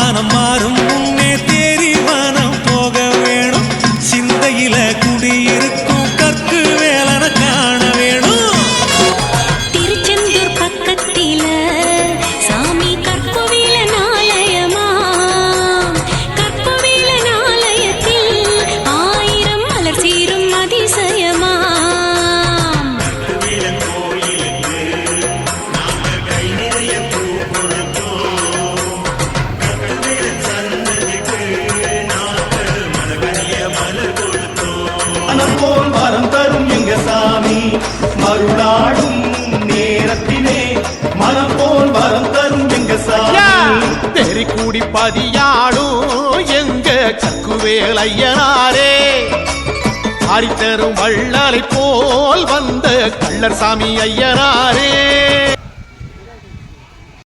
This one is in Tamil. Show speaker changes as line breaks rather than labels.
வானம் மாறும்.
மறுநாடும் நேரத்திலே மரம் போல் வரம் தரும் எங்க
தெரி கூடி பதியாடும் எங்க கக்குவேலையனாரே ஆடித்தரும் வள்ளலை போல் வந்த கள்ளர் சாமி ஐயனாரே?